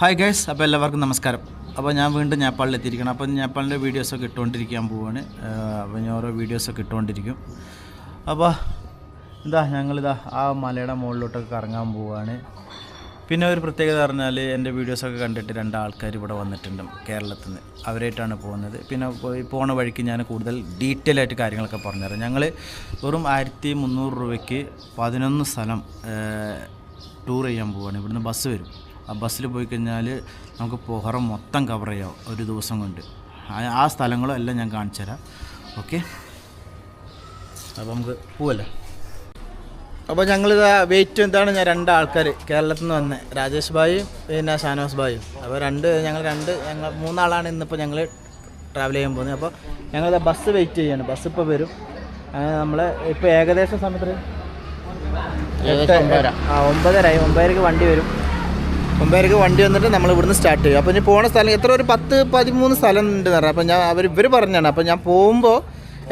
Hi guys അപ്പോൾ എല്ലാവർക്കും നമസ്കാരം. അപ്പോൾ ഞാൻ വീണ്ടും നേപ്പാളിൽ എത്തിയിരിക്കണം അപ്പോൾ നേപ്പാളിന്റെ വീഡിയോസൊക്കെ ഇട്ടുകൊണ്ടിരിക്കാൻ പോവാണ്. അപ്പോൾ ഞാൻ ഓരോ വീഡിയോസൊക്കെ ഇട്ടുകൊണ്ടിരിക്കും. അപ്പോൾ ഇതാ ഞങ്ങളിതാ ആ മലയുടെ മുകളിലോട്ടൊക്കെ കറങ്ങാൻ പോവുകയാണ് പിന്നെ ഒരു പ്രത്യേകത പറഞ്ഞാൽ എന്റെ വീഡിയോസൊക്കെ കണ്ടിട്ട് രണ്ട് ആൾക്കാർ ഇവിടെ വന്നിട്ടുണ്ട് കേരളത്തിൽ നിന്ന്. അവരായിട്ടാണ് പോകുന്നത്. പിന്നെ പോണ വഴിക്ക് ഞാൻ കൂടുതൽ ഡീറ്റെയിൽ ആയിട്ട് കാര്യങ്ങളൊക്കെ പറഞ്ഞുതരാം. ഞങ്ങൾ വെറും ആയിരത്തി മുന്നൂറ് രൂപയ്ക്ക് പതിനൊന്ന് സ്ഥലം ടൂർ ചെയ്യാൻ പോവുകയാണ് ഇവിടുന്ന് ബസ് വരും. ബസ്സിൽ പോയി കഴിഞ്ഞാൽ നമുക്ക് പൊഹറം മൊത്തം കവർ ചെയ്യാം ഒരു ദിവസം കൊണ്ട്. ആ- ആ സ്ഥലങ്ങളും എല്ലാം ഞാൻ കാണിച്ചു തരാം. ഓക്കെ അപ്പോൾ നമുക്ക് പോവല്ലേ? അപ്പോൾ ഞങ്ങളിത് വെയിറ്റ് എന്താണ്? ഞാൻ രണ്ട് ആൾക്കാർ. കേരളത്തിൽ നിന്ന് വന്നത് രാജേഷ് ഭായും പിന്നെ ഷാനവാസ് ഭായും. അപ്പോൾ രണ്ട് ഞങ്ങൾ രണ്ട് ഞങ്ങൾ മൂന്നാളാണ് ഇന്നിപ്പോൾ ഞങ്ങൾ ട്രാവൽ ചെയ്യാൻ പോകുന്നത്. അപ്പോൾ ഞങ്ങൾ ബസ് വെയിറ്റ് ചെയ്യാണ്. ബസ് ഇപ്പോൾ വരും. നമ്മൾ ഇപ്പോൾ ഏകദേശം സമയത്ത് ആ ഒമ്പതരായി ഒമ്പതരക്ക് വണ്ടി വരും. ഒമ്പതരക്ക് വണ്ടി വന്നിട്ട് നമ്മൾ ഇവിടുന്ന് സ്റ്റാർട്ട് ചെയ്യും. അപ്പോൾ ഇനി പോണ സ്ഥലം എത്ര? ഒരു പത്ത് പതിമൂന്ന് സ്ഥലം ഉണ്ട് പറഞ്ഞാൽ അപ്പോൾ ഞാൻ അവർ ഇവർ പറഞ്ഞാണ് അപ്പോൾ ഞാൻ പോകുമ്പോൾ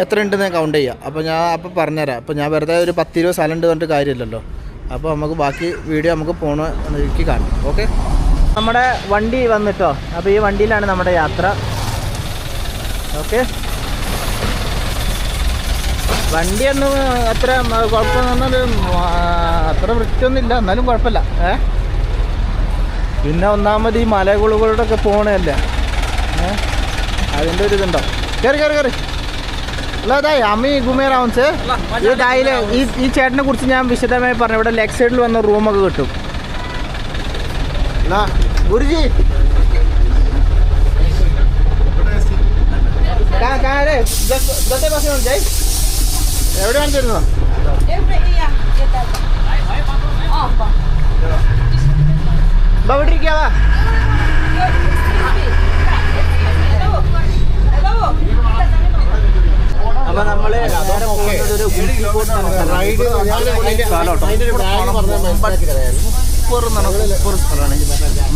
എത്ര ഉണ്ടെന്ന് ഞാൻ കൗണ്ട് ചെയ്യാം. അപ്പോൾ ഞാൻ അപ്പോൾ പറഞ്ഞുതരാം. അപ്പോൾ ഞാൻ വെറുതെ ഒരു പത്ത് ഇരുപത് സ്ഥലം ഉണ്ട് പറഞ്ഞിട്ട് കാര്യമില്ലല്ലോ. അപ്പോൾ നമുക്ക് ബാക്കി വീഡിയോ നമുക്ക് പോണ എനിക്ക് കാണാം. ഓക്കെ നമ്മുടെ വണ്ടി വന്നിട്ടോ? അപ്പോൾ ഈ വണ്ടിയിലാണ് നമ്മുടെ യാത്ര. ഓക്കെ വണ്ടിയൊന്നും അത്ര കുഴപ്പമൊന്നും അത്ര വൃത്തിയൊന്നുമില്ല. എന്നാലും കുഴപ്പമില്ല. ഏ? പിന്നെ ഒന്നാമത് ഈ മലകുളുകളുടെ ഒക്കെ പോണല്ലേ ഏ അതിന്റെ ഒരു ഇതുണ്ടോ കയറി കയറി കയറി അല്ല അതാ അമ്മി ഗുമേറാവുൻസ് ഈ ഡായിൽ ഈ ഈ ചേട്ടനെ കുറിച്ച് ഞാൻ വിശദമായി പറഞ്ഞു ഇവിടെ ലെഗ് സൈഡിൽ വന്ന റൂമൊക്കെ കിട്ടും എന്നാ ഗുരുജി. എവിടെയാണ് തരുന്നത് ഇരിക്കാവാ അപ്പൊ നമ്മൾ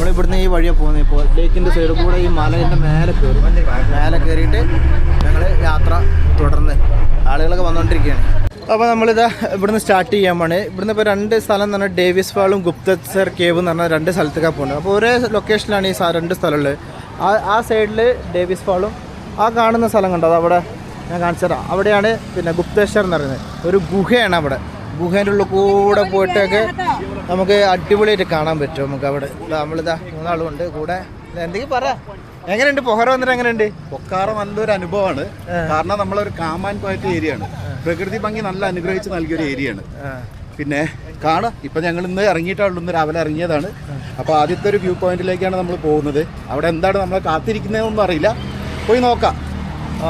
ഇവിടുന്ന് ഈ വഴിയാണ് പോകുന്നത് ഇപ്പോൾ ലേക്കിന്റെ സൈഡിൽ കൂടെ ഈ മലയുടെ മേലെ കയറും മേലെ കയറിയിട്ട് ഞങ്ങൾ യാത്ര തുടർന്ന് ആളുകളൊക്കെ വന്നുകൊണ്ടിരിക്കുകയാണ് അപ്പോൾ നമ്മളിതാ ഇവിടുന്ന് സ്റ്റാർട്ട് ചെയ്യാൻ പോണ്. ഇവിടുന്ന് ഇപ്പോൾ രണ്ട് സ്ഥലം എന്ന് പറഞ്ഞാൽ ഡേവിസ് ഫാളും ഗുപ്തസർ കേവ് എന്ന് പറഞ്ഞാൽ രണ്ട് സ്ഥലത്തേക്കാണ് പോകുന്നത് അപ്പോൾ ഒരേ ലൊക്കേഷനിലാണ് ഈ രണ്ട് സ്ഥലമുള്ളത്. ആ ആ സൈഡിൽ ഡേവിസ് ഫാളും ആ കാണുന്ന സ്ഥലം കണ്ടോ? അവിടെ ഞാൻ കാണിച്ചു തരാം. അവിടെയാണ് പിന്നെ ഗുപ്തേശ്വർ എന്ന് പറയുന്നത്. ഒരു ഗുഹയാണ് അവിടെ. ഗുഹേന്റെ ഉള്ളിൽ കൂടെ പോയിട്ടൊക്കെ നമുക്ക് അടിപൊളിയായിട്ട് കാണാൻ പറ്റും നമുക്ക് അവിടെ. നമ്മളിതാ മൂന്നാളുണ്ട്. കൂടെ എന്തെങ്കിലും പറ. എങ്ങനെയുണ്ട്? പൊഹറ വന്നിട്ട് എങ്ങനെയുണ്ട്? പൊക്കാറ നല്ലൊരു അനുഭവമാണ്. കാരണം നമ്മളൊരു കാമാൻ പോയിട്ട് ഏരിയ ആണ് പ്രകൃതി ഭംഗി നല്ല അനുഗ്രഹിച്ച് നൽകിയൊരു ഏരിയ ആണ് പിന്നെ കാണാം. ഇപ്പം ഞങ്ങൾ ഇന്ന് ഇറങ്ങിയിട്ടുള്ളൂ ഇന്ന് രാവിലെ ഇറങ്ങിയതാണ്. അപ്പോൾ ആദ്യത്തെ ഒരു വ്യൂ പോയിന്റിലേക്കാണ് നമ്മൾ പോകുന്നത്. അവിടെ എന്താണ് നമ്മളെ കാത്തിരിക്കുന്നതെന്നൊന്നും അറിയില്ല. പോയി നോക്കാം.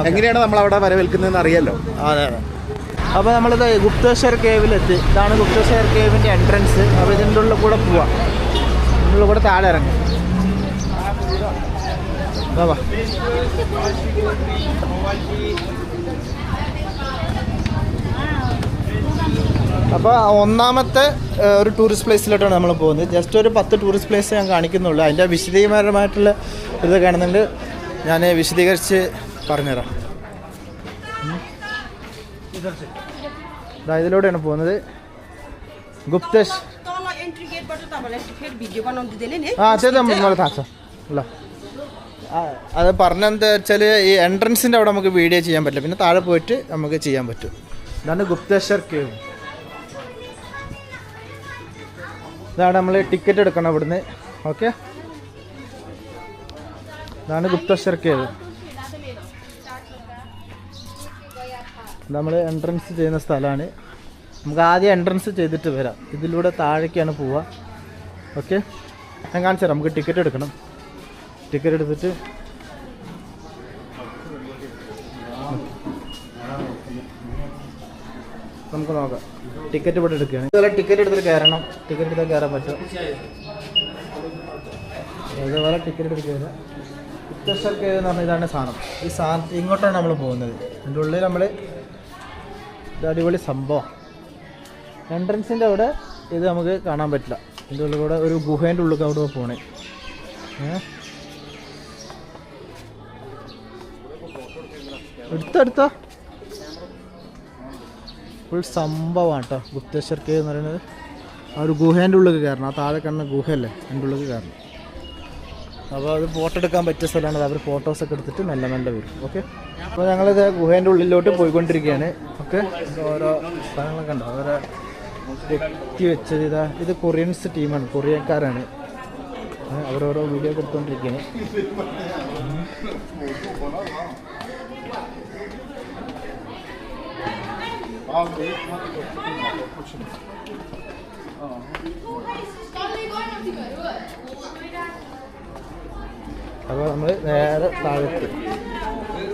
എങ്ങനെയാണ് നമ്മൾ അവിടെ വരവേൽക്കുന്നതെന്ന് അറിയാലോ. അതെ അതെ. അപ്പോൾ നമ്മളിത് ഗുപ്തേശ്വർ കേവിലെത്തി ഇതാണ് ഗുപ്തേശ്വർ കേവിന്റെ എൻട്രൻസ് അപ്പോൾ ഇതിന്റെ ഉള്ളിൽ കൂടെ പോവാം. ഇതിന്റെ ഉള്ളിൽ കൂടെ താഴെ ഇറങ്ങും. വാ, അപ്പോൾ ഒന്നാമത്തെ ഏഹ്, ഒരു ടൂറിസ്റ്റ് പ്ലേസിലോട്ടാണ് നമ്മൾ പോകുന്നത് ജസ്റ്റ് ഒരു പത്ത് ടൂറിസ്റ്റ് പ്ലേസ് ഞാൻ കാണിക്കുന്നുള്ളൂ അതിൻ്റെ വിശദീകരമായിട്ടുള്ള ഇത് കാണുന്നുണ്ട് ഞാൻ വിശദീകരിച്ച് പറഞ്ഞുതരാം ദാ ഇതിലൂടെയാണ് പോകുന്നത് ഗുപ്തേഷ് तल एन्ट्री गेटबाट तपाईँलाई फेरि भिडियो बनाउनु दिँदैन नि ആ ചെയ്ത് നമ്മൾ താച്ച അല്ല ആ, അത് പറഞ്ഞെന്താ വെച്ചാൽ ഈ എൻട്രൻസിൻ്റെ അവിടെ നമുക്ക് വീഡിയോ ചെയ്യാൻ പറ്റില്ല പിന്നെ താഴെ പോയിട്ട് നമുക്ക് ചെയ്യാൻ പറ്റും ഇതാണ് ഗുപ്തേശ്വർ കേവ് ഇതാണ് നമ്മൾ ടിക്കറ്റ് എടുക്കണം ഇവിടുന്ന് ഓക്കെ ഇതാണ് ഗുപ്തേശ്വർ കേവ് നമ്മൾ എൻട്രൻസ് ചെയ്യുന്ന സ്ഥലമാണ്. നമുക്ക് ആദ്യം എൻട്രൻസ് ചെയ്തിട്ട് വരാം. ഇതിലൂടെ താഴേക്കാണ് പോവുക. ഓക്കെ ഞാൻ കാണിച്ചു തരാം. നമുക്ക് ടിക്കറ്റ് എടുക്കണം. ടിക്കറ്റ് എടുത്തിട്ട് നമുക്ക് നോക്കാം. ടിക്കറ്റ് ഇവിടെ എടുക്കുകയാണ്. ഇതുപോലെ ടിക്കറ്റ് എടുത്തിട്ട് കയറണം. ടിക്കറ്റ് എടുത്താൽ കയറാൻ പറ്റും ഇതുപോലെ ടിക്കറ്റ് എടുത്ത് കയറാം. എന്ന് പറഞ്ഞ ഇതാണ് സാധനം. ഈ സാധനം ഇങ്ങോട്ടാണ് നമ്മൾ പോകുന്നത്. അതിന്റെ ഉള്ളിൽ നമ്മൾ ഇത് അടിപൊളി സംഭവം. എൻട്രൻസിന്റെ അവിടെ ഇത് നമുക്ക് കാണാൻ പറ്റില്ല. ഇതിന്റെ ഉള്ളിൽ കൂടെ ഒരു ഗുഹേന്റെ ഉള്ളിൽ അവിടെ പോകണേ എടുത്തോ എടുത്തോ. ഫുൾ സംഭവമാണ് കേട്ടോ ഗുപ്തേശ്വർ കേവ് എന്ന് പറയുന്നത്. ആ ഒരു ഗുഹേന്റെ ഉള്ളിൽ കയറണം. ആ താഴെ കാണുന്ന ഗുഹയല്ലേ? അതിന്റെ ഉള്ളിൽ കയറണം. അപ്പോൾ അത് ഫോട്ടോ എടുക്കാൻ പറ്റിയ സ്ഥലമാണ്. അവർ ഫോട്ടോസൊക്കെ എടുത്തിട്ട് നല്ല നല്ല വരും. ഓക്കെ അപ്പോൾ ഞങ്ങളിത് ഗുഹേന്റെ ഉള്ളിലോട്ട് പോയിക്കൊണ്ടിരിക്കുകയാണ്. ഓക്കെ ഓരോ സ്ഥലങ്ങളൊക്കെ ഉണ്ടോ ഓരോ വ്യക്തി വെച്ചത് ഇതാ. ഇത് കൊറിയൻസ് ടീമാണ്. കൊറിയക്കാരാണ്. അവരോരോ വീഡിയോ ഒക്കെ അപ്പോൾ നമ്മൾ നേരെ താഴെത്തി.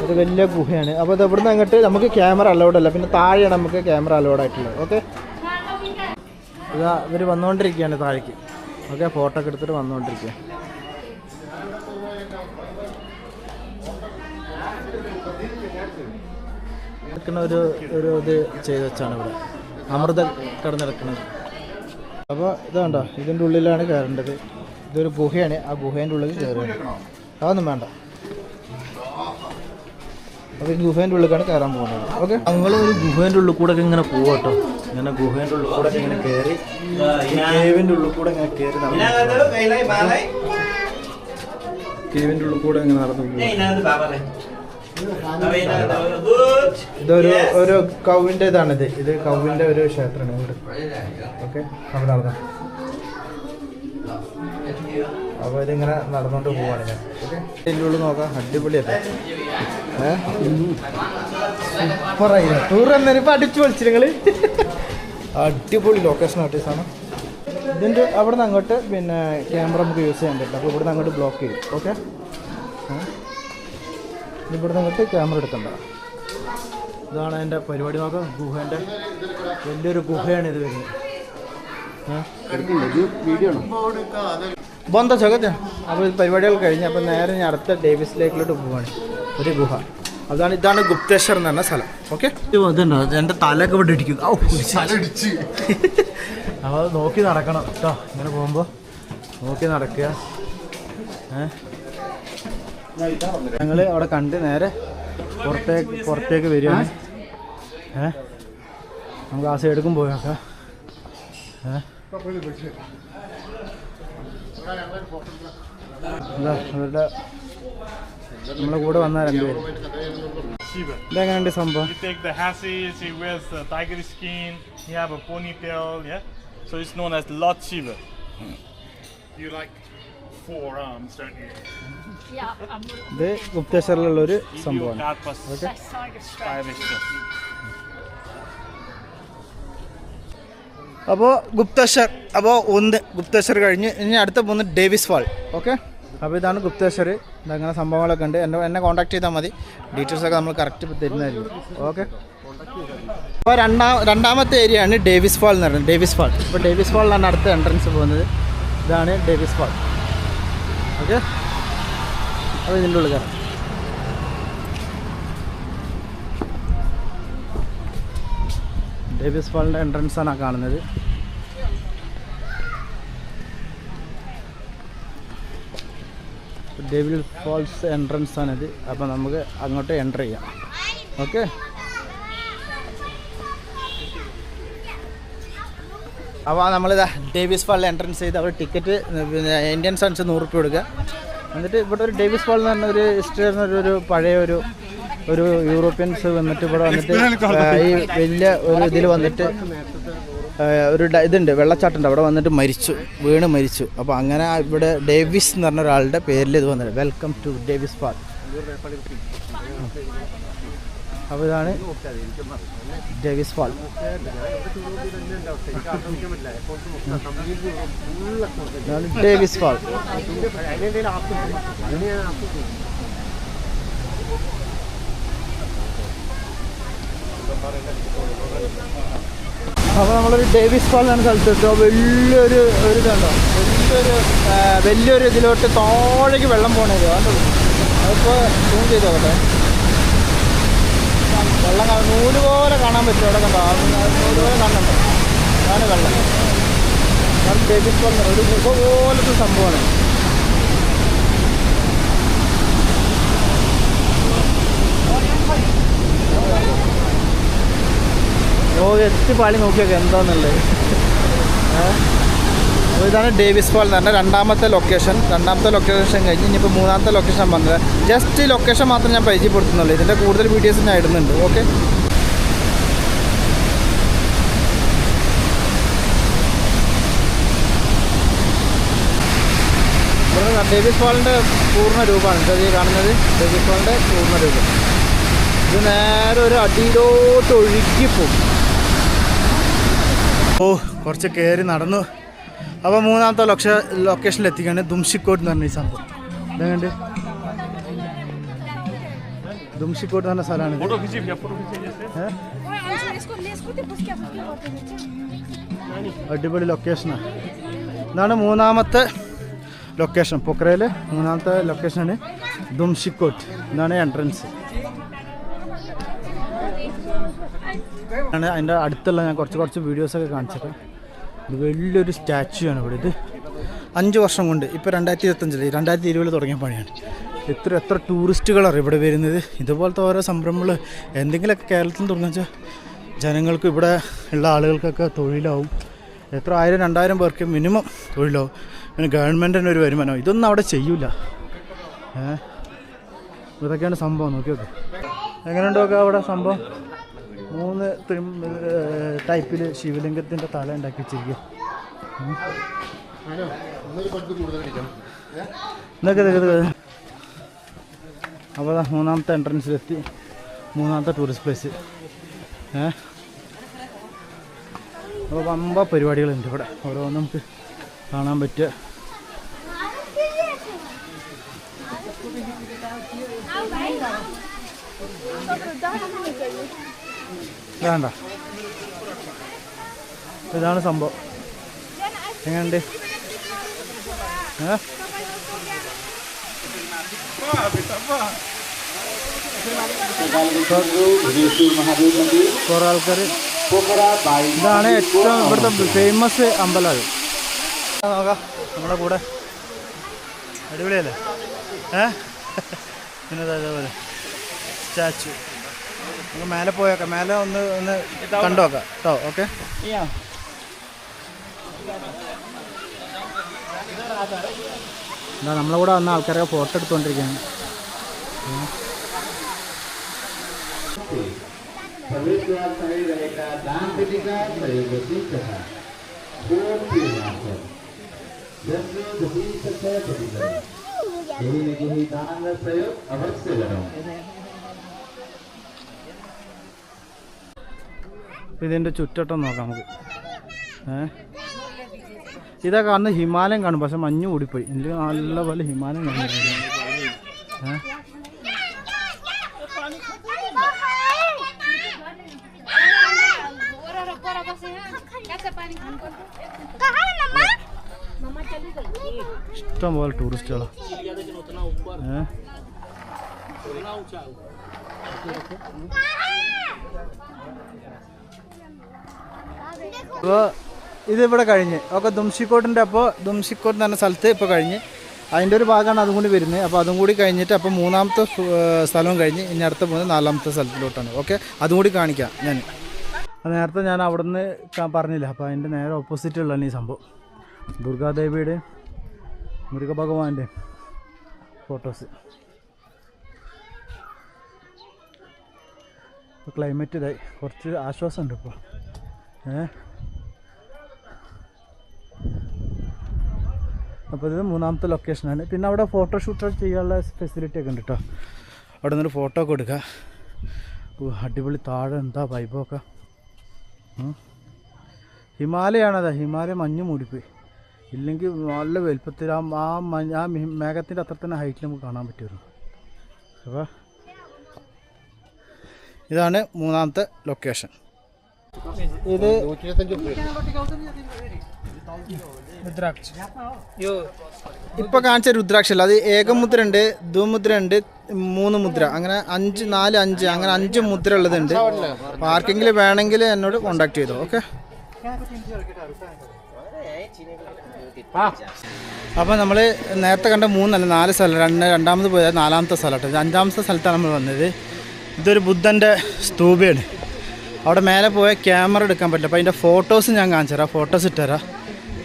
ഒരു വലിയ ഗുഹയാണ്. അപ്പോൾ ഇത് ഇവിടുന്ന് അങ്ങോട്ട് നമുക്ക് ക്യാമറ അലൗഡ് അല്ല. പിന്നെ താഴെയാണ് നമുക്ക് ക്യാമറ അലൗഡ് ആയിട്ടുള്ളത്. ഓക്കെ ഇതാ ഇവർ വന്നുകൊണ്ടിരിക്കുകയാണ് താഴേക്ക്. ഓക്കെ ഫോട്ടോ ഒക്കെ എടുത്തിട്ട് വന്നുകൊണ്ടിരിക്കുക നിൽക്കുന്ന ഒരു ഒരു ഇത് ചെയ്ത് വെച്ചാണ് ഇവിടെ അമൃത കിടന്നിടക്കുന്നത് അപ്പോൾ ഇതാണ്ടോ ഇതിന്റെ ഉള്ളിലാണ് കയറേണ്ടത് ഇതൊരു ഗുഹയാണ് ആ ഗുഹേന്റെ ഉള്ളിൽ കയറുകയാണ് അതൊന്നും വേണ്ട അപ്പോൾ ഈ ഗുഹേന്റെ ഉള്ളിലേക്കാണ് കയറാൻ പോകുന്നത് ഓക്കെ ഞങ്ങൾ ഒരു ഗുഹേന്റെ ഉള്ളിൽ കൂടെ ഒക്കെ ഇങ്ങനെ പോവാം കേട്ടോ ഇങ്ങനെ ഗുഹേന്റെ ഉള്ളിൽ കൂടെ ഇങ്ങനെ കയറി കേവിന്റെ ഉള്ളിൽ കൂടെ ഇങ്ങനെ കയറി നടന്നു കേവിന്റെ ഉള്ളിൽ കൂടെ ഇങ്ങനെ നടന്നു പോകും ഇതൊരു ഒരു കൗവിന്റെ ഇതാണിത് ഇത് കൗവിന്റെ ഒരു ക്ഷേത്രമാണ് ഇവിടെ. ഓക്കെ അവിടെ നടന്നു. അപ്പോൾ ഇതിങ്ങനെ നടന്നുകൊണ്ട് പോവാണ് ഞാൻ. ഉള്ളിൽ നോക്കാം. അടിപൊളിയല്ലേ? ഏഹ് സൂപ്പറായി. ടൂർ എന്നതിന് ഇപ്പം അടിച്ചു പൊളിച്ചു നിങ്ങൾ അടിപൊളി ലൊക്കേഷൻ ആർട്ടിസ്റ്റാണ് ഇതിന്റെ അവിടെ നിന്ന് അങ്ങോട്ട് പിന്നെ ക്യാമറ നമുക്ക് യൂസ് ചെയ്യാൻ പറ്റില്ല അപ്പോൾ ഇവിടെ നിന്ന് അങ്ങോട്ട് ബ്ലോക്ക് ചെയ്യും. ഓക്കെ? ഇവിടെ നിന്ന് ക്യാമറ എടുക്കണ്ട. ഇതാണ് എന്റെ പരിപാടി നോക്കാം ഗുഹേന്റെ വലിയൊരു ഗുഹയാണ് ഇത് വരുന്നത്. ഏഹ് ബന്ധ ജഗത്ത് അപ്പോൾ ഇത് പരിപാടികൾ കഴിഞ്ഞ് അപ്പോൾ നേരെ ഞാൻ അടുത്ത ഡേവിസ് ലേക്കിലോട്ട് പോവാണ്. ഒരു ഗുഹ. അതാണ് ഇതാണ് ഗുപ്തേശ്വർ എന്ന് പറഞ്ഞ സ്ഥലം. ഓക്കെ? ഇതുണ്ടോ? എന്റെ തലയൊക്കെ ഇവിടെ ഇടിക്കും. അപ്പോൾ നോക്കി നടക്കണം. കേട്ടോ ഇങ്ങനെ പോകുമ്പോൾ നോക്കി നടക്കുക. ഏ? ഞങ്ങൾ അവിടെ കണ്ട് നേരെ പുറത്തേക്ക് പുറത്തേക്ക് വരികയാണ്. ഏ? നമുക്ക് ആ സൈഡക്കും പോയാക്ക അവരുടെ നമ്മളെ കൂടെ വന്നാൽ രണ്ടുപേര്. ഇതെങ്ങനെയുണ്ട് സംഭവം? You like four arms, don't you? ഇത് ഗുപ്തേശ്വറിലുള്ള ഒരു സംഭവമാണ്. അപ്പോൾ ഗുപ്തേശ്വർ അപ്പോൾ ഒന്ന് ഗുപ്തേശ്വർ കഴിഞ്ഞ് ഇനി അടുത്ത മൂന്ന് ഡേവിസ് ഫാൾ. ഓക്കെ അപ്പോൾ ഇതാണ് ഗുപ്തേശ്വർ. ഇതങ്ങനെ സംഭവങ്ങളൊക്കെ ഉണ്ട്. എന്നെ എന്നെ കോൺടാക്ട് ചെയ്താൽ മതി. ഡീറ്റെയിൽസ് ഒക്കെ നമ്മൾ കറക്റ്റ് തരുന്നതായിരിക്കും. ഓക്കെ അപ്പോൾ രണ്ടാം രണ്ടാമത്തെ ഏരിയ ആണ് ഡേവിസ് ഫാൾ എന്ന് പറയുന്നത്. Davis fall. ഇപ്പോൾ ഡേവിസ് ഫാളിലാണ് അടുത്ത എൻട്രൻസ് പോകുന്നത്. ഇതാണ് ഡേവിസ് ഫാൾ. ഓക്കെ. അപ്പോൾ ഇതിന്റെ ഉള്ളിൽ കയറാം. ഡേവിസ് ഫാളിന്റെ എൻട്രൻസ് ആണ് കാണുന്നത്. ഡേവിൽ ഫാൾസ് എൻട്രൻസ് ആണിത്. അപ്പോൾ നമുക്ക് അങ്ങോട്ട് എന്റർ ചെയ്യാം. ഓക്കെ. അപ്പോൾ നമ്മളിതാ ഡേവിസ് ഫാളിൽ എൻട്രൻസ് ചെയ്ത് അവർ ടിക്കറ്റ് പിന്നെ ഇന്ത്യൻ സൺസ് നൂറ് റുപ്യ കൊടുക്കുക. എന്നിട്ട് ഇവിടെ ഒരു ഡേവിസ് ഫാൾ എന്ന് പറഞ്ഞ ഒരു ഹിസ്റ്ററി ഒരു ഒരു പഴയ ഒരു ഒരു യൂറോപ്യൻസ് വന്നിട്ട് ഇവിടെ വന്നിട്ട് ഈ വലിയ ഒരു ഇതിൽ വന്നിട്ട് ഒരു ഇതുണ്ട് വെള്ളച്ചാട്ടമുണ്ട് അവിടെ വന്നിട്ട് മരിച്ചു വീണ് മരിച്ചു. അപ്പോൾ അങ്ങനെ ഇവിടെ ഡേവിസ് എന്ന് പറഞ്ഞ ഒരാളുടെ പേരിൽ ഇത് വന്നിട്ട് വെൽക്കം ടു ഡേവിസ് ഫാൾ അപ്പോൾ ഇതാണ് ഡേവിസ് ഫാൾ. ഇതാണ് ഡേവിസ് ഫാൾ. അപ്പൊ നമ്മളൊരു ഡേവിസ് ഫാൾ എന്ന സ്ഥലത്ത് എത്തുക വലിയൊരു ഒരു ഇതുണ്ടോ? വലിയൊരു വലിയൊരു ഇതിലോട്ട് താഴേക്ക് വെള്ളം പോകണത് അതിപ്പോ അതിപ്പോൾ സൂം ചെയ്ത് നോക്കട്ടെ വെള്ളം നൂൽ പോലെ കാണാൻ പറ്റും അവിടെ കണ്ടോ? നൂൽ പോലെ കാണുന്നുണ്ടോ. അതാണ് വെള്ളം. അത് ഫാൾ ഒരു ഗുഹ പോലത്തെ സംഭവമാണ്. ഓ എത്തി പാളി നോക്കിയൊക്കെ എന്താന്നുള്ളത്. ഏ? അപ്പോൾ ഇതാണ് ഡേവിസ് ഫാൾ എന്ന് പറഞ്ഞാൽ രണ്ടാമത്തെ ലൊക്കേഷൻ രണ്ടാമത്തെ ലൊക്കേഷൻ കഴിഞ്ഞ് ഇനിയിപ്പോൾ മൂന്നാമത്തെ ലൊക്കേഷൻ വന്നത്. ജസ്റ്റ് ലൊക്കേഷൻ മാത്രം ഞാൻ പരിചയപ്പെടുത്തുന്നുള്ളൂ. ഇതിന്റെ കൂടുതൽ വീഡിയോസ് ഞാൻ ഇടുന്നുണ്ട്. ഓക്കെ ഡേവിസ് ഫാളിന്റെ പൂർണ രൂപമാണ്. ഇത് കാണുന്നത്. ഡേവിസ് ഫാളിന്റെ പൂർണ രൂപം. ഇത് നേരെ ഒരു അടിയിലോട്ട് ഒഴുകിപ്പോവും ഓ കുറച്ച് കയറി നടന്നു. അപ്പോൾ മൂന്നാമത്തെ ലൊക്ക ലൊക്കേഷനിലെത്തിക്കാണ് ദുംശിക്കോട്ട് എന്ന് പറഞ്ഞ ഈ സംഭവം. ഇതെങ്ങണ്ട് ദുംശിക്കോട്ട് എന്ന സ്ഥലമാണ് അടിപൊളി ലൊക്കേഷനാണ് ഇതാണ് മൂന്നാമത്തെ ലൊക്കേഷൻ പൊക്രയിൽ മൂന്നാമത്തെ ലൊക്കേഷനാണ് ദുംശിക്കോട്ട് ഇതാണ് എൻട്രൻസ് ആണ് അതിന്റെ അടുത്തുള്ള ഞാൻ കുറച്ച് കുറച്ച് വീഡിയോസൊക്കെ കാണിച്ചിട്ട് ഇത് വലിയൊരു സ്റ്റാച്ചു ആണ് ഇവിടെ. ഇത് അഞ്ച് വർഷം കൊണ്ട് ഇപ്പോൾ രണ്ടായിരത്തി ഇരുപത്തഞ്ചിൽ രണ്ടായിരത്തി ഇരുപതിൽ തുടങ്ങിയ പണിയാണ്. എത്ര എത്ര ടൂറിസ്റ്റുകളാണ് ഇവിടെ വരുന്നത്? ഇതുപോലത്തെ ഓരോ സംരംഭങ്ങൾ എന്തെങ്കിലുമൊക്കെ കേരളത്തിൽ തുടങ്ങുക വെച്ചാൽ ജനങ്ങൾക്ക് ഇവിടെ ഉള്ള ആളുകൾക്കൊക്കെ തൊഴിലാവും. എത്ര ആയിരം രണ്ടായിരം പേർക്ക് മിനിമം തൊഴിലാവും. പിന്നെ ഗവൺമെന്റിന് ഒരു വരുമാനം. ഇതൊന്നും അവിടെ ചെയ്യൂല. ഏ? ഇതൊക്കെയാണ് സംഭവം. നോക്കി എങ്ങനെയുണ്ടോ എങ്ങനെയുണ്ട് അവിടെ സംഭവം? മൂന്ന് ടൈപ്പിൽ ശിവലിംഗത്തിന്റെ തല ഉണ്ടാക്കി വെച്ചിരിക്കുക അപ്പോൾ മൂന്നാമത്തെ എൻട്രൻസിലെത്തി മൂന്നാമത്തെ ടൂറിസ്റ്റ് പ്ലേസ് ഏ? അപ്പോൾ വമ്പ പരിപാടികളുണ്ട് ഇവിടെ. ഓരോന്നും നമുക്ക് കാണാൻ പറ്റുക. വേണ്ട. ഇതാണ് സംഭവം. എങ്ങനെയുണ്ട്? കുറെ ആൾക്കാർ ഇതാണ് ഏറ്റവും ഇവിടുത്തെ ഫേമസ് അമ്പലം. അത് നോക്കാം നമ്മുടെ കൂടെ. അടിപൊളിയല്ലേ? ഏ? പിന്നെ അതേപോലെ സ്റ്റാച്ചു. മേലെ പോയൊക്കെ. മേലെ ഒന്ന് ഒന്ന് കണ്ടുനോക്കാം കേട്ടോ ഓക്കെ. എന്താ നമ്മളെ കൂടെ വന്ന ആൾക്കാരൊക്കെ ഫോട്ടോ എടുത്തുകൊണ്ടിരിക്കുകയാണ് प्रयोग अवश्य करो કરો ഇതിന്റെ ചുറ്റട്ടം നോക്കാം നമുക്ക്. ഏ? ഇതൊക്കെ അന്ന് ഹിമാലയം കാണും പക്ഷെ മഞ്ഞ് കൂടിപ്പോയി ഇതിൽ നല്ല പോലെ ഹിമാലയം കാണും. ഏ? ഇഷ്ടം പോലെ ടൂറിസ്റ്റുകളാണ് ഏ? അപ്പോൾ ഇതിവിടെ കഴിഞ്ഞ്. ഒക്കെ ദുംശിക്കോട്ടിന്റെ അപ്പോൾ ദുംശിക്കോട്ട് എന്ന് സ്ഥലത്ത് ഇപ്പോൾ കഴിഞ്ഞ്. അതിന്റെ ഒരു ഭാഗമാണ് അതും കൂടി വരുന്നത്. അപ്പോൾ അതും കൂടി കഴിഞ്ഞിട്ട് അപ്പോൾ മൂന്നാമത്തെ സ്ഥലവും കഴിഞ്ഞ് ഇനി അടുത്ത പോകുന്നത് നാലാമത്തെ സ്ഥലത്തിലോട്ടാണ്. ഓക്കെ? അതും കൂടി കാണിക്കാം ഞാൻ. നേരത്തെ ഞാൻ അവിടെ നിന്ന് പറഞ്ഞില്ല. അപ്പോൾ അതിന്റെ നേരെ ഓപ്പോസിറ്റ് ഉള്ളതാണ് ഈ സംഭവം. ദുർഗാദേവിയുടെ മുരുകഭഗവാന്റെ ഫോട്ടോസ്. ക്ലൈമറ്റ് ഇതായി. കുറച്ച് ആശ്വാസമുണ്ട് ഇപ്പോൾ. അപ്പോൾ ഇത് മൂന്നാമത്തെ ലൊക്കേഷനാണ് പിന്നെ അവിടെ ഫോട്ടോഷൂട്ട് ചെയ്യാനുള്ള ഫെസിലിറ്റി ഒക്കെ ഉണ്ട് കേട്ടോ അവിടെ നിന്നൊരു ഫോട്ടോ ഒക്കെ എടുക്കുക അടിപൊളി താഴെ എന്താ വൈബൊക്കെ ഹിമാലയാണത്. ഹിമാലയ മഞ്ഞ് മൂടിപ്പോയി. ഇല്ലെങ്കിൽ നല്ല വലുപ്പത്തിൽ ആ ആ മഞ്ഞ് ആ മേഘത്തിന്റെ അത്ര തന്നെ ഹൈറ്റിൽ നമുക്ക് കാണാൻ പറ്റുമായിരുന്നു. അപ്പോൾ ഇതാണ് മൂന്നാമത്തെ ലൊക്കേഷൻ ഇത് ഇപ്പൊ കാണിച്ച രുദ്രാക്ഷ അല്ല അത് ഏകമുദ്ര ഉണ്ട് ദ്വിമുദ്ര ഉണ്ട് മൂന്ന് മുദ്ര അങ്ങനെ അഞ്ച് നാല് അഞ്ച് അങ്ങനെ അഞ്ച് മുദ്ര ഉള്ളതുണ്ട്. അപ്പൊ ആർക്കെങ്കിലും വേണമെങ്കിൽ എന്നോട് കോണ്ടാക്ട് ചെയ്തോ ഓക്കെ അപ്പോൾ നമ്മൾ നേരത്തെ കണ്ട മൂന്നല്ല നാല് സ്ഥലം. രണ്ട് രണ്ടാമത് പോയത് നാലാമത്തെ സ്ഥലം അഞ്ചാമത്തെ സ്ഥലത്താണ് നമ്മൾ വന്നത്. ഇതൊരു ബുദ്ധന്റെ സ്തൂപയാണ്. അവിടെ മേലെ പോയ ക്യാമറ എടുക്കാൻ പറ്റില്ല. അപ്പോൾ അതിന്റെ ഫോട്ടോസ് ഞാൻ കാണിച്ചു തരാം. ഫോട്ടോസ് ഇട്ടുതരാം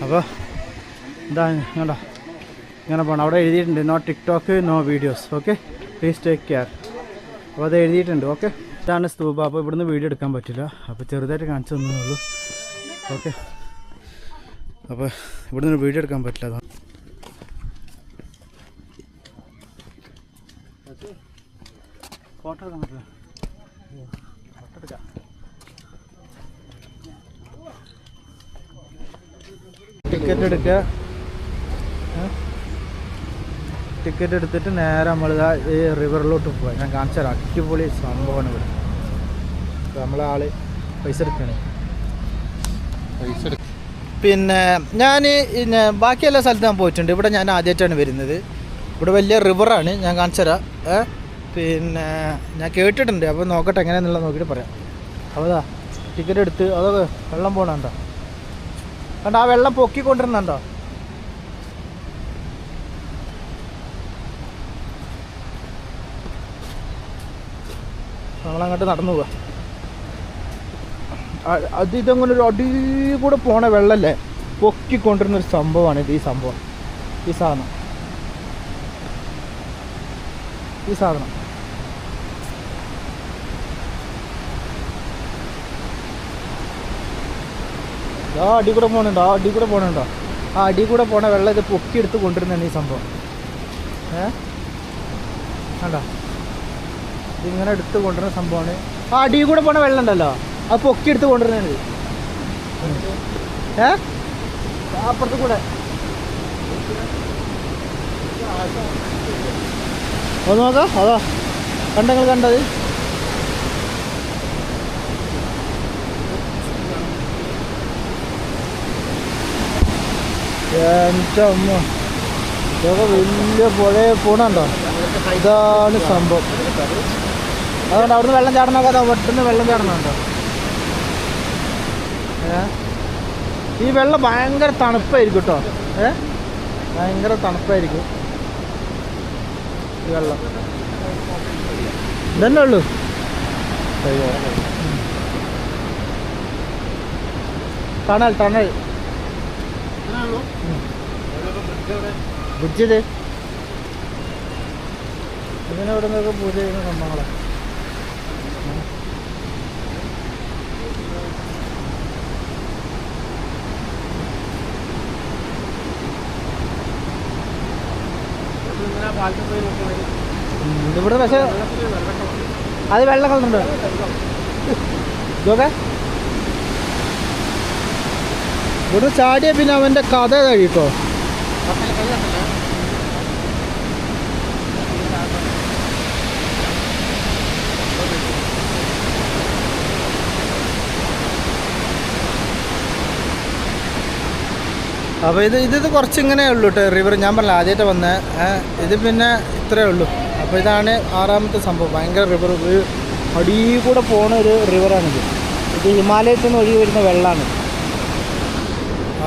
അപ്പോൾ ഇതാ കണ്ടോ? ഇങ്ങനെ പോകണം അവിടെ എഴുതിയിട്ടുണ്ട് no TikTok no videos okay please take care അപ്പോൾ അത് എഴുതിയിട്ടുണ്ട്. ഓക്കെ ഇതാണ് സ്തൂപ. അപ്പോൾ ഇവിടുന്ന് വീഡിയോ എടുക്കാൻ പറ്റില്ല. അപ്പോൾ ചെറുതായിട്ട് കാണിച്ചു തന്നേ ഉള്ളൂ. ഓക്കെ അപ്പോൾ ഇവിടുന്ന് വീഡിയോ എടുക്കാൻ പറ്റില്ല അതാണ് ഫോട്ടോ എടുക്കാൻ പറ്റില്ല. ടിക്കറ്റ് എടുക്കുക. ടിക്കറ്റ് എടുത്തിട്ട് നേരെ നമ്മൾ ഈ റിവറിലോട്ട് പോകാം ഞാൻ കാണിച്ച തരാം. അടിപൊളി സംഭവമാണ് ഇവിടെ. നമ്മളെ ആൾ പൈസ എടുക്കണേ. പിന്നെ ഞാൻ ബാക്കി എല്ലാ സ്ഥലത്തും ഞാൻ പോയിട്ടുണ്ട്. ഇവിടെ ഞാൻ ആദ്യമായിട്ടാണ് വരുന്നത്. ഇവിടെ വലിയ റിവറാണ് ഞാൻ കാണിച്ചു തരാം. പിന്നെ ഞാൻ കേട്ടിട്ടുണ്ട്. അപ്പോൾ നോക്കട്ടെ എങ്ങനെയാണെന്നുള്ളത് നോക്കിയിട്ട് പറയാം. അപ്പോൾ അതാ ടിക്കറ്റ് എടുത്ത് അതൊക്കെ വെള്ളം പോകണുണ്ടോ കണ്ടോ ആ വെള്ളം പൊക്കിക്കൊണ്ടിരുന്നുണ്ടോ? നമ്മളങ്ങോട്ട് നടന്നു പോവാ. അത് ഇതങ്ങനെ ഒരു അടി കൂടെ പോണ വെള്ളല്ലേ? പൊക്കിക്കൊണ്ടിരുന്ന ഒരു സംഭവമാണ് ഇത് ഈ സംഭവം. ഈ സാധനം. ഈ സാധനം. ആ അടി കൂടെ പോകണുണ്ടോ ആ അടി കൂടെ പോകണുണ്ടോ ആ അടി കൂടെ പോണ വെള്ളം ഇത് പൊക്കി എടുത്ത് കൊണ്ടുവരുന്നതാണ് ഈ സംഭവം. ഏ? കണ്ടോ? ഇതിങ്ങനെ എടുത്ത് കൊണ്ടുവരുന്ന സംഭവമാണ്. ആ അടി കൂടെ പോണ വെള്ളം ഉണ്ടല്ലോ. അത് പൊക്കി എടുത്ത് കൊണ്ടുവരുന്നത് ഏ? അപ്പുറത്ത് കൂടെ. ഒന്ന് നോക്കാം അതാ. കണ്ടങ്ങൾ കണ്ടത്? ഇതൊക്കെ വലിയ പുഴയെ പോണുണ്ടോ ഇതാണ് സംഭവം. അതുകൊണ്ട് അവിടുന്ന് വെള്ളം ചാടണമൊക്കെ അതോ പെട്ടെന്ന് വെള്ളം ചാടണമുണ്ടോ? ഈ വെള്ളം ഭയങ്കര തണുപ്പായിരിക്കും കേട്ടോ. ഏ? ഭയങ്കര തണുപ്പായിരിക്കും ഈ വെള്ളം. ഇതന്നെ ഉള്ളൂ. ടണൽ ടണൽ ബ്രിഡ്ജിത് ഇതിനവിടെ നിന്നൊക്കെ പൂജ ചെയ്യുന്ന സംഭവങ്ങളാണ് ഇവിടെ പക്ഷെ അത് വെള്ള കളറുണ്ട് ഇതൊക്കെ ഇവിടെ ചാടിയ പിന്നെ അവന്റെ കഥ കഴിട്ടോ അപ്പോൾ ഇത് ഇത് കുറച്ച് ഇങ്ങനെ ഉള്ളൂ കേട്ടോ റിവർ ഞാൻ പറഞ്ഞില്ല ആദ്യമായിട്ട് വന്ന്. ഇത് പിന്നെ ഇത്രേ ഉള്ളൂ. അപ്പോൾ ഇതാണ് ആറാമത്തെ സംഭവം. ഭയങ്കര റിവർ അടിയിൽ കൂടെ പോണ ഒരു റിവറാണിത് ഇത് ഹിമാലയത്തിൽ നിന്ന് ഒഴുകി വരുന്ന വെള്ളമാണ്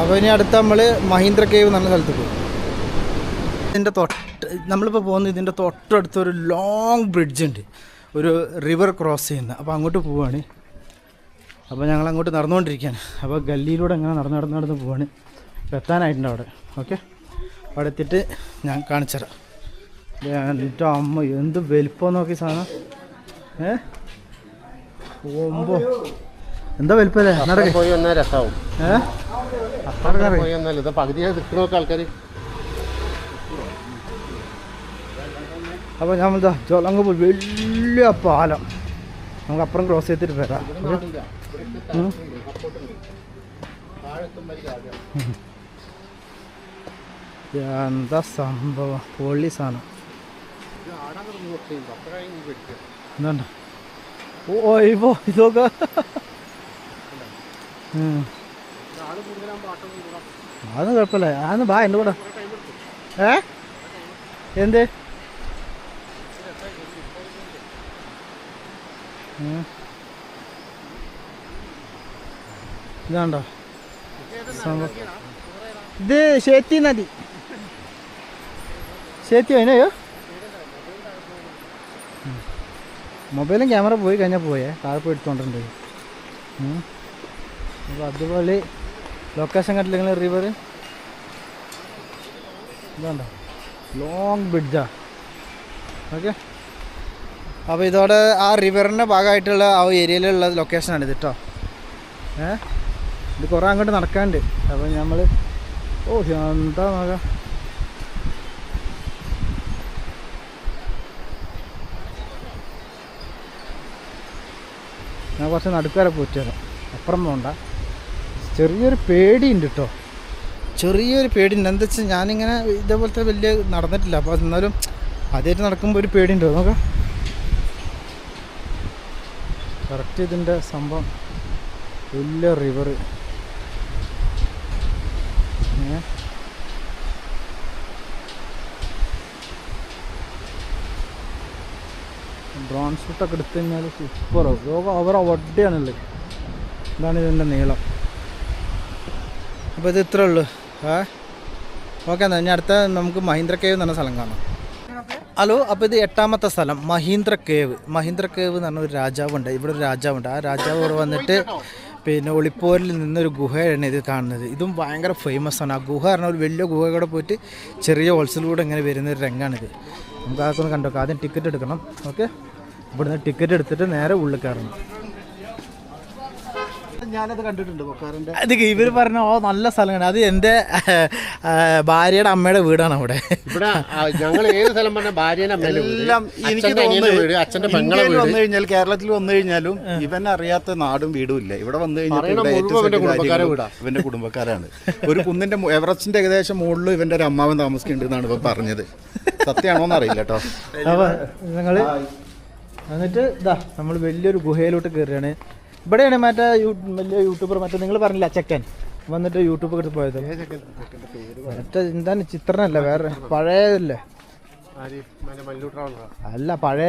അപ്പോൾ ഇനി അടുത്ത നമ്മൾ മഹീന്ദ്ര കേവ് എന്ന സ്ഥലത്ത് പോകും ഇതിന്റെ തൊട്ട് നമ്മളിപ്പോൾ പോകുന്നത് ഇതിന്റെ തൊട്ടടുത്ത് ഒരു ലോങ് ബ്രിഡ്ജ് ഉണ്ട്. ഒരു റിവർ ക്രോസ് ചെയ്യുന്ന. അപ്പോൾ അങ്ങോട്ട് പോവുകയാണ് അപ്പോൾ ഞങ്ങൾ അങ്ങോട്ട് നടന്നുകൊണ്ടിരിക്കുകയാണ്. അപ്പോൾ ഗല്ലിയിലൂടെ അങ്ങനെ നടന്ന് നടന്ന് നടന്ന് പോവാണ്. എത്താനായിട്ടുണ്ട് അവിടെ. ഓക്കെ അവിടെ എത്തിയിട്ട് ഞാൻ കാണിച്ചുതരാം എന്റെ അമ്മ എന്ത് വലിപ്പം നോക്കി സാധനം. ഏ? ഓമ്പോ. എന്താ വലിപ്പല്ലേ? പോയി വന്നാൽ രസാവും. പോയി വന്നാൽ ഇത് പകുതിയായി നിൽക്കണമൊക്കെ ആൾക്കാർ അപ്പോൾ ഞാൻ എന്താ ചോളങ്ങ് പോയി. വലിയ പാലം. നമുക്ക് അപ്പുറം ക്രോസ് ചെയ്തിട്ട് വരാം. എന്താ സംഭവം? പൊള്ളി സാധനം. എന്താ ഓ ഇപ്പോ ഇതൊക്കെ. അതൊന്നും കുഴപ്പമില്ല. അതൊന്ന് ബാ എന്റെ കൂടെ. ഏ? എന്ത്. ഇതാണ്ടോ? ഇത് ശേത്തി നദി. ശേത്തി അതിനെയോ മൊബൈലും ക്യാമറ പോയി കഴിഞ്ഞാൽ പോയേ. താഴെ പോയി എടുത്തോണ്ടിട്ടുണ്ട് അപ്പോൾ അതുപോലെ ലൊക്കേഷൻ കണ്ടില്ല റിവർ ഇതുണ്ടോ? ലോങ് ബ്രിഡ്ജാ ഓക്കെ അപ്പോൾ ഇതോടെ ആ റിവറിന്റെ ഭാഗമായിട്ടുള്ള ആ ഏരിയയിലുള്ള ലൊക്കേഷനാണ് ഇത് കേട്ടോ ഏ? ഇത് കുറേ അങ്ങോട്ട് നടക്കാണ്ട് അപ്പോൾ നമ്മൾ ഓ എന്താ നോക്കാം ഞാൻ കുറച്ച് നടുക്കാരെ പോയിട്ട് അപ്പുറം പോണ്ട. ചെറിയൊരു പേടിയുണ്ട് കേട്ടോ ചെറിയൊരു പേടിയുണ്ട്. എന്താ വെച്ചാൽ ഞാനിങ്ങനെ ഇതേപോലത്തെ വലിയ നടന്നിട്ടില്ല. അപ്പോൾ എന്നാലും ആദ്യമായിട്ട് നടക്കുമ്പോൾ ഒരു പേടിയുണ്ട്. നോക്കാം. കറക്റ്റ് ഇതിന്റെ സംഭവം. വലിയ റിവർ ബ്രോൺസ് ഡ്രോൺ ഷൂട്ടൊക്കെ എടുത്തു കഴിഞ്ഞാൽ സൂപ്പറോ ലോകം അവർ വട്ടിയാണുള്ളത് ഇതാണ് ഇതിന്റെ നീളം. അപ്പോൾ ഇത് ഇത്രേ ഉള്ളൂ. ഏ ഓക്കെ എന്നാൽ ഇനി അടുത്ത നമുക്ക് മഹീന്ദ്ര കേവ് എന്ന് പറഞ്ഞ സ്ഥലം കാണാം. ഹലോ അപ്പോൾ ഇത് എട്ടാമത്തെ സ്ഥലം മഹീന്ദ്ര കേവ് മഹീന്ദ്ര കേവ് എന്ന് പറഞ്ഞ ഒരു രാജാവുണ്ട്. ഇവിടെ ഒരു രാജാവുണ്ട്. ആ രാജാവ് ഇവിടെ വന്നിട്ട് പിന്നെ ഒളിപ്പോരിൽ നിന്നൊരു ഗുഹയാണ് ഇത് കാണുന്നത്. ഇതും ഭയങ്കര ഫേമസ് ആണ്. ആ ഗുഹ പറഞ്ഞ ഒരു വലിയ ഗുഹ കൂടെ പോയിട്ട് ചെറിയ ഹോൾസിലൂടെ ഇങ്ങനെ വരുന്ന ഒരു രംഗമാണിത് നമുക്ക് അതൊക്കെ ഒന്ന് കണ്ടോക്കാം. ആദ്യം ടിക്കറ്റ് എടുക്കണം. ഓക്കെ ഇവിടുന്ന് ടിക്കറ്റ് എടുത്തിട്ട് നേരെ ഉള്ളിൽ കയറണം. ഞാനത് കണ്ടിട്ടുണ്ട് അത് ഇവർ പറഞ്ഞ ഓ നല്ല സ്ഥലമാണ് അത് എന്റെ ഭാര്യയുടെ അമ്മയുടെ വീടാണ് അവിടെ. ഇവിടെ ഞങ്ങൾ ഏത് സ്ഥലം പറഞ്ഞ എല്ലാം എനിക്ക് തോന്നുന്നത് വീട് അച്ഛന്റെ ഇന്ത്യയിൽ വന്നു കഴിഞ്ഞാൽ കേരളത്തിൽ വന്നു കഴിഞ്ഞാലും ഇവൻ അറിയാത്ത നാടും വീടും ഇല്ല. ഇവിടെ വന്നു കഴിഞ്ഞാൽ ഇവന്റെ set വീടാ. ഇവന്റെ കുടുംബക്കാരാണ്. ഒരു കുന്നിന്റെ എവറസ്റ്റിന്റെ ഏകദേശം മുകളിൽ ഇവന്റെ ഒരു അമ്മാവൻ താമസിക്കുന്നുണ്ട് എന്നാണ് ഇവൻ പറഞ്ഞത്. സത്യമാണോന്ന് അറിയില്ല കേട്ടോ. എന്നിട്ട് ഇതാ നമ്മൾ വലിയൊരു ഗുഹയിലോട്ട് കയറുകയാണ് ഇവിടെയാണ് മറ്റേ വലിയ യൂട്യൂബർ മറ്റേ നിങ്ങൾ പറഞ്ഞില്ല ചെക്കൻ വന്നിട്ട് യൂട്യൂബ് എടുത്ത് പോയത്. മറ്റേ എന്താണ്? ചിത്രനല്ല വേറെ പഴയതല്ലേ? അല്ല പഴയ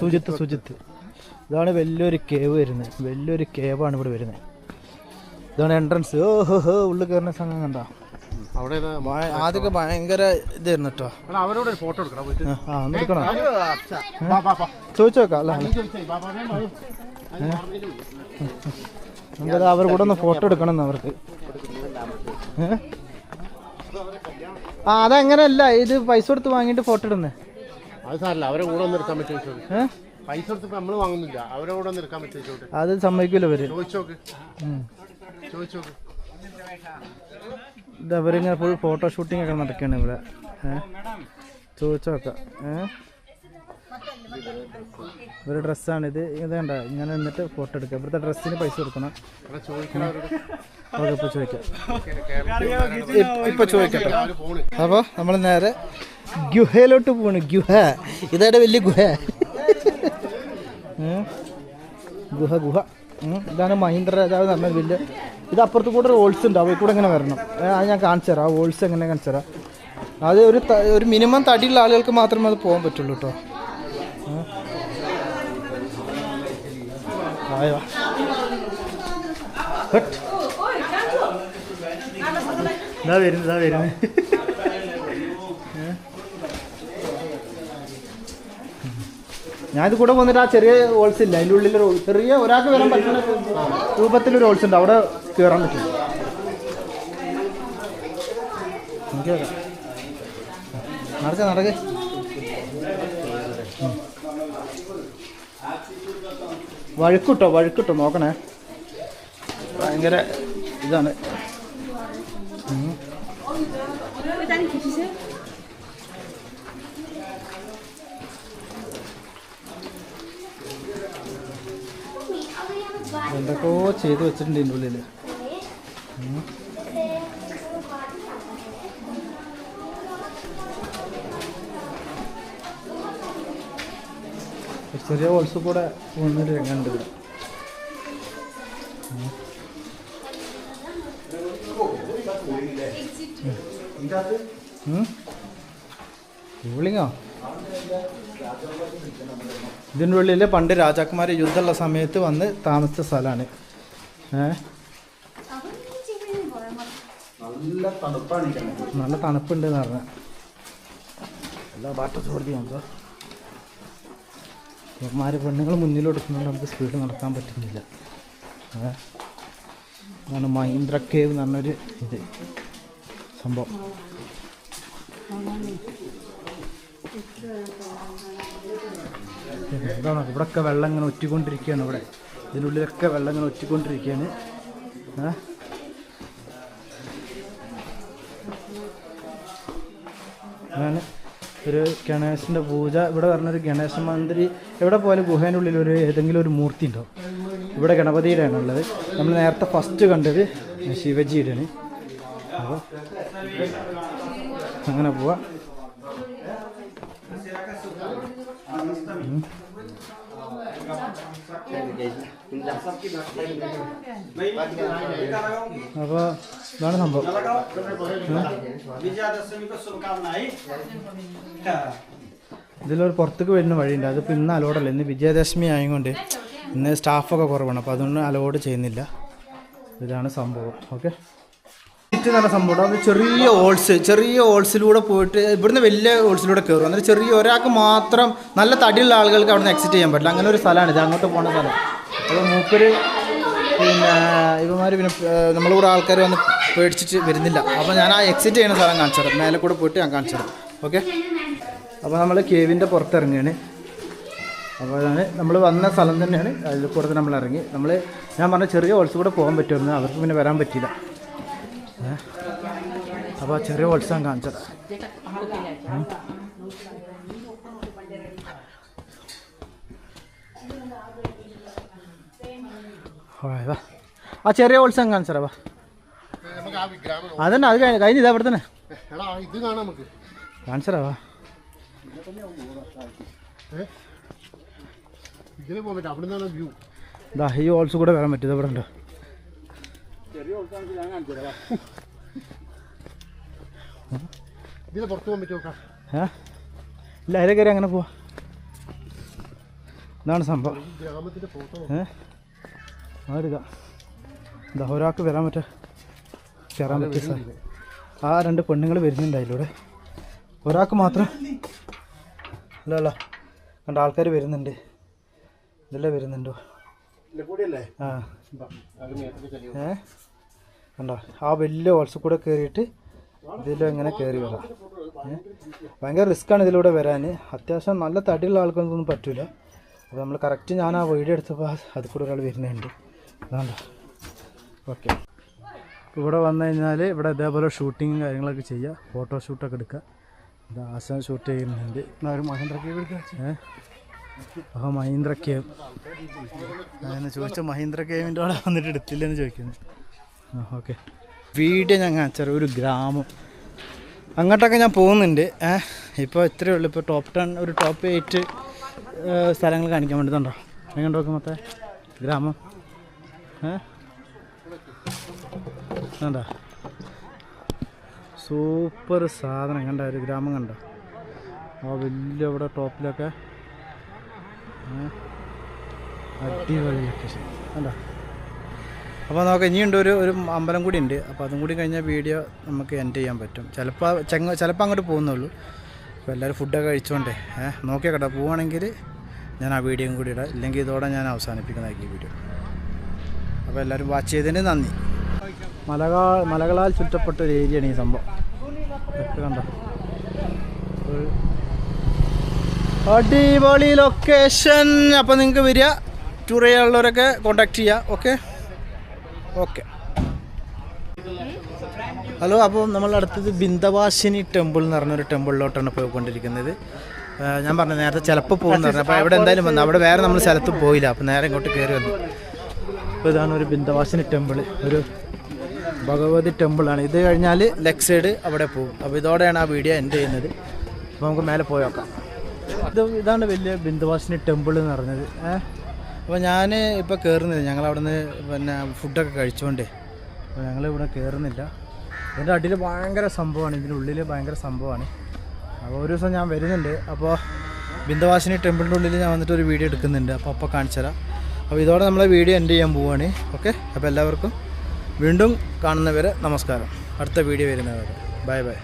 സുജിത്ത് സുജിത്ത് ഇതാണ് വലിയൊരു കേവ് വരുന്നത് വലിയൊരു കേവാണ് ഇവിടെ വരുന്നത് ഇതാണ് എൻട്രൻസ് ഓ ഹോ ഹോ ഉള്ളിൽ കയറുന്ന സംഘം കണ്ട? അവിടെ? ആദ്യമൊക്കെ ഭയങ്കര ഇതായിരുന്നു കേട്ടോ അവരോട് ഫോട്ടോ എടുക്കണം? എടുക്കണോ. ചോദിച്ചു നോക്കാം അല്ല? നമുക്കത് അവർ കൂടെ ഒന്ന് ഫോട്ടോ എടുക്കണം അവർക്ക്? ആ അതങ്ങനല്ല ഇത് പൈസ കൊടുത്ത് വാങ്ങിട്ട് ഫോട്ടോ ഇടുന്നേ. അത് സാരല്ല അവരെ കൂടെ ഒന്ന് എടുക്കാൻ പറ്റുമോ പൈസ കൊടുത്തപ്പോ നമ്മൾ വാങ്ങുന്നില്ല അവരെ കൂടെ ഒന്ന് എടുക്കാൻ പറ്റുമോ അത് സമ്മതിക്കില്ല അവർ ചോദിച്ചോക്ക്. ചോദിച്ചോക്ക്. ഇത് അവരിങ്ങനെ ഫുൾ ഫോട്ടോ ഷൂട്ടിംഗ് ഒക്കെ നടക്കുകയാണ് ഇവിടെ. ഏ? ചോദിച്ചു നോക്കാം ഏഹ് ഒരു ഡ്രസ്സാണ് ഇത്. ഇതേണ്ട ഇങ്ങനെ നിന്നിട്ട് ഫോട്ടോ എടുക്കുക. ഇവിടുത്തെ ഡ്രസ്സിന് പൈസ കൊടുക്കണം. ഓക്കെ ഇപ്പോൾ ചോദിക്കാം. ഇപ്പോൾ ചോദിക്കട്ടെ. അപ്പോൾ നമ്മൾ നേരെ ഗുഹയിലോട്ട് പോണ്. ഗുഹ. ഇതായിട്ട് വലിയ ഗുഹ. ഗുഹ ഗുഹ. ഇതാണ് മഹീന്ദ്ര രാജാവ് പറഞ്ഞ വലിയ ഇത് അപ്പുറത്ത് കൂടെ ഓൾസ് ഉണ്ട്. അവയിൽ കൂടെ എങ്ങനെ വരണം. അത് ഞാൻ കാണിച്ചു തരാം. ആ ഓൾസ് എങ്ങനെ കാണിച്ചു തരാം. അത് ഒരു ഒരു മിനിമം തടിയുള്ള ആളുകൾക്ക് മാത്രമേ അത് പോകാൻ പറ്റുള്ളൂ കേട്ടോ ഞാനിത് കൂടെ വന്നിട്ട് ആ ചെറിയ ഹോൾസ് ഇല്ല. അതിന്റെ ഉള്ളിൽ ചെറിയ ഒരാൾക്ക് വരാൻ പറ്റുന്ന രൂപത്തിലൊരു ഹോൾസ് ഉണ്ട്. അവിടെ കയറാൻ പറ്റും. എനിക്ക് വരാം നടക്ക വഴുക്കിട്ടോ വഴുക്കിട്ടോ നോക്കണേ. ഭയങ്കര ഇതാണ്. എന്തൊക്കെയോ ചെയ്ത് വെച്ചിട്ടുണ്ട് ഇതിന്റെ ഉള്ളിൽ ചെറിയ ഹോൾസ് കൂടെ പോകുന്നൊരു രംഗമുണ്ട് ഇവിടെ കൂളിങ്ങോ ഇതിന്റെ ഉള്ളിൽ പണ്ട് രാജാക്കന്മാർ യുദ്ധമുള്ള സമയത്ത് വന്ന് താമസിച്ച സ്ഥലമാണ്. ഏ? നല്ല തണുപ്പാണ്. നല്ല തണുപ്പുണ്ട് എന്ന് പറഞ്ഞ. എല്ലാ ബാട്ട ചോദ്യം നമുക്ക് ഇവന്മാർ പെണ്ണുങ്ങൾ മുന്നിലോടുക്കുന്നുണ്ട് നമുക്ക് സ്പീഡ് നടക്കാൻ പറ്റുന്നില്ല. അതാണ് മഹീന്ദ്ര കേവ് എന്ന് പറഞ്ഞൊരു ഇത്. സംഭവം. ഇതാണ് ഇവിടെയൊക്കെ വെള്ളം ഇങ്ങനെ ഒറ്റിക്കൊണ്ടിരിക്കുകയാണ് ഇവിടെ. ഇതിനുള്ളിലൊക്കെ വെള്ളം ഇങ്ങനെ ഒറ്റിക്കൊണ്ടിരിക്കുകയാണ്. ഏ? അതാണ് ഒരു ഗണേശന്റെ പൂജ. ഇവിടെ പറഞ്ഞൊരു ഗണേശ മന്ത്രി എവിടെ പോയാലും ഗുഹേന്റെ ഉള്ളിൽ ഒരു ഏതെങ്കിലും ഒരു മൂർത്തി ഉണ്ടാവും ഇവിടെ ഗണപതിയുടെയാണ് ഉള്ളത് നമ്മൾ നേരത്തെ ഫസ്റ്റ് കണ്ടത് ശിവജിയുടെയാണ്. അപ്പോൾ അങ്ങനെ പോവാം. അപ്പോൾ ഇതാണ് സംഭവം. ഇതിലൊരു പുറത്തേക്ക് വരുന്ന വഴിയുണ്ട്. അതിപ്പോൾ ഇന്ന് അലോഡല്ല ഇന്ന് വിജയദശമി ആയതുകൊണ്ട് ഇന്ന് സ്റ്റാഫൊക്കെ കുറവാണ്. അപ്പോൾ അതുകൊണ്ട് അലോഡ് ചെയ്യുന്നില്ല. ഇതാണ് സംഭവം. ഓക്കെ സീറ്റ് നല്ല സംഭവം അത് ചെറിയ ഓൾസ് ചെറിയ ഓൾസിലൂടെ പോയിട്ട് ഇവിടുന്ന് വലിയ ഓൾസിലൂടെ കയറും അങ്ങനെ ചെറിയ ഒരാൾക്ക് മാത്രം നല്ല തടിയുള്ള ആളുകൾക്ക് അവിടെ നിന്ന് എക്സിറ്റ് ചെയ്യാൻ പറ്റില്ല. അങ്ങനെ ഒരു സ്ഥലമാണ് ഇത്. അങ്ങോട്ട് പോകുന്ന സ്ഥലം. അപ്പോൾ മൂപ്പര് പിന്നെ ഇവന്മാർ പിന്നെ നമ്മളെ കൂടെ ആൾക്കാർ വന്ന് പേടിച്ചിട്ട് വരുന്നില്ല. അപ്പോൾ ഞാൻ ആ എക്സിറ്റ് ചെയ്യുന്ന സ്ഥലം കാണിച്ചു തരാം. മേലെ കൂടെ പോയിട്ട് ഞാൻ കാണിച്ചു തരാം. ഓക്കെ? അപ്പോൾ നമ്മൾ കേവിന്റെ പുറത്തിറങ്ങുകയാണ്. അപ്പോൾ അതാണ് നമ്മൾ വന്ന സ്ഥലം തന്നെയാണ്. അതിൽ കൂടെ നമ്മൾ ഇറങ്ങി. നമ്മൾ ഞാൻ പറഞ്ഞ ചെറിയ ഓൾസ് കൂടെ പോകാൻ പറ്റുമായിരുന്നു അവർക്ക് പിന്നെ വരാൻ പറ്റിയില്ല? അപ്പോൾ ചെറിയ ഉത്സവം കാണിച്ചത്. ആ ചെറിയ ഉത്സവം കാണിച്ചാ വാ. അതന്നെ അത് കഴിഞ്ഞ് കഴിഞ്ഞ് ഇതാ ഇവിടെ തന്നെ. എടാ ഇത് കാണാം നമുക്ക്. കാണിച്ചതാ വാ. പോകാൻ പറ്റും. അവിടെ നിന്നാണ് വ്യൂ ദാ ഈ ഓൾസ് കൂടെ വരാൻ പറ്റും. ഇവിടെ ഉണ്ട്? ഇതിന് പുറത്ത് പോകാൻ പറ്റുമോ ഏ? ഇല്ല അതിലെ കയറി അങ്ങനെ പോവാ. ഇതാണ് സംഭവം. ഏ? അതെടുക്കാം എന്താ ഒരാൾക്ക് വരാൻ പറ്റ. കയറാൻ പറ്റിയ സ്ഥലം ആ രണ്ട് പെണ്ണുങ്ങൾ വരുന്നുണ്ട് അതിലൂടെ. ഒരാൾക്ക് മാത്രം. അല്ല അല്ല കണ്ട ആൾക്കാർ വരുന്നുണ്ട്. ഇതെല്ലാം വരുന്നുണ്ടോ? ആ. ഏ? കണ്ടോ? ആ വലിയ ഓൾസ് കൂടെ കയറിയിട്ട് ഇതിലും എങ്ങനെ കയറി വരാം? ഭയങ്കര റിസ്ക്കാണ് ഇതിലൂടെ വരാൻ. അത്യാവശ്യം നല്ല തടിയുള്ള ആൾക്കൊന്നും പറ്റൂല. അപ്പോൾ നമ്മൾ കറക്റ്റ് ഞാൻ ആ വീഡിയോ എടുത്തപ്പോൾ അതിൽ കൂടെ ഒരാൾ വരുന്നുണ്ട്. അതുകൊണ്ടോ ഓക്കെ ഇവിടെ വന്നു കഴിഞ്ഞാൽ ഇവിടെ ഇതേപോലെ ഷൂട്ടിങ്ങും കാര്യങ്ങളൊക്കെ ചെയ്യുക ഫോട്ടോ ഷൂട്ടൊക്കെ എടുക്കുക ഇത് ആശാൻ ഷൂട്ട് ചെയ്യുന്നുണ്ട്. ഒരു മഹേന്ദ്ര കേവ് എടുക്കുക ഏ? ആ മഹീന്ദ്ര കേവ് ഞാൻ ചോദിച്ച മഹീന്ദ്ര കേവിന്റെ അവിടെ വന്നിട്ട് എടുത്തില്ലെന്ന് ചോദിക്കുന്നു. ഓക്കെ. വീഡിയോ ഞാൻ കാണിച്ചാൽ ഒരു ഗ്രാമം. അങ്ങോട്ടൊക്കെ ഞാൻ പോകുന്നുണ്ട്. ഇപ്പോൾ ഇത്രയേ ഉള്ളൂ. ഇപ്പോൾ ടോപ്പ് ടെൻ ഒരു ടോപ്പ് എയ്റ്റ് സ്ഥലങ്ങൾ കാണിക്കാൻ വേണ്ടിയിട്ടുണ്ടോ എങ്ങനെ നോക്കും മൊത്തം? ഗ്രാമം. കണ്ട? സൂപ്പർ സാധനം. കണ്ട? ഒരു ഗ്രാമം കണ്ടോ? ആ വലിയ ഇവിടെ ടോപ്പിലൊക്കെ? അടിപൊളി ലൊക്കേഷൻ കണ്ടോ? അപ്പോൾ നമുക്ക് ഇനിയുണ്ട് ഒരു ഒരു അമ്പലം കൂടി ഉണ്ട്. അപ്പോൾ അതും കൂടി കഴിഞ്ഞാൽ വീഡിയോ നമുക്ക് എൻഡ് ചെയ്യാൻ പറ്റും. ചിലപ്പോൾ ചെങ്ങ ചിലപ്പോൾ അങ്ങോട്ട് പോകുന്നുള്ളൂ. അപ്പോൾ എല്ലാവരും ഫുഡൊക്കെ കഴിച്ചോണ്ടേ. ഏഹ് നോക്കിയാൽ പോവുകയാണെങ്കിൽ ഞാൻ ആ വീഡിയോയും കൂടി ഇടാം. ഇല്ലെങ്കിൽ ഇതോടെ ഞാൻ അവസാനിപ്പിക്കുന്നതായിരിക്കും വീഡിയോ അപ്പോൾ എല്ലാവരും വാച്ച് ചെയ്തതിന് നന്ദി. മലകാ മലകളാൽ ചുറ്റപ്പെട്ട ഒരു ഏരിയയാണ് ഈ സംഭവം. അടിപൊളി ലൊക്കേഷൻ അപ്പോൾ നിങ്ങൾക്ക് വരിക. ടൂർ ചെയ്യാനുള്ളവരൊക്കെ കോണ്ടാക്ട് ചെയ്യുക ഓക്കെ ഓക്കെ. ഹലോ അപ്പോൾ നമ്മൾ അടുത്തത് ബിന്ദവാസിനി ടെമ്പിൾ എന്ന് പറഞ്ഞൊരു ടെമ്പിളിലോട്ടാണ് പോയിക്കൊണ്ടിരിക്കുന്നത്. ഞാൻ പറഞ്ഞു നേരത്തെ ചിലപ്പോൾ പോകുന്ന പറഞ്ഞു. അപ്പോൾ അവിടെ എന്തായാലും വന്നു. അവിടെ വേറെ നമ്മൾ സ്ഥലത്ത് പോയില്ല. അപ്പോൾ നേരെ ഇങ്ങോട്ട് കയറി വന്നു. അപ്പോൾ ഇതാണ് ഒരു ബിന്ദവാസിനി ടെമ്പിൾ. ഒരു ഭഗവതി ടെമ്പിളാണ്. ഇത് കഴിഞ്ഞാൽ ലെഗ് സൈഡ് അവിടെ പോകും. അപ്പോൾ ഇതോടെയാണ് ആ വീഡിയോ എൻഡ് ചെയ്യുന്നത്. അപ്പോൾ നമുക്ക് മേലെ പോയി നോക്കാം. ഇത് ഇതാണ് വലിയ ബിന്ദവാസിനി ടെമ്പിൾ എന്ന് പറഞ്ഞത്. ഏഹ് അപ്പോൾ ഞാൻ ഇപ്പോൾ കയറുന്നില്ല ഞങ്ങൾ അവിടെ നിന്ന് പിന്നെ ഫുഡൊക്കെ കഴിച്ചുകൊണ്ടേ അപ്പോൾ ഞങ്ങൾ ഇവിടെ കയറുന്നില്ല ഇതിന്റെ അടിയിൽ ഭയങ്കര സംഭവമാണ്. ഇതിന്റെ ഉള്ളിൽ ഭയങ്കര സംഭവമാണ്. അപ്പോൾ ഒരു ദിവസം ഞാൻ വരുന്നുണ്ട്. അപ്പോൾ ബിന്ദവാസിനി ടെമ്പിളിന്റെ ഉള്ളിൽ ഞാൻ വന്നിട്ട് ഒരു വീഡിയോ എടുക്കുന്നുണ്ട്. അപ്പോൾ അപ്പോൾ കാണിച്ചു തരാം. അപ്പോൾ ഇതോടെ നമ്മളെ വീഡിയോ എൻഡ് ചെയ്യാൻ പോവുകയാണ് ഓക്കെ? അപ്പോൾ എല്ലാവർക്കും വീണ്ടും കാണുന്നവരെ നമസ്കാരം. അടുത്ത വീഡിയോ വരുന്നവരെ. Bye bye.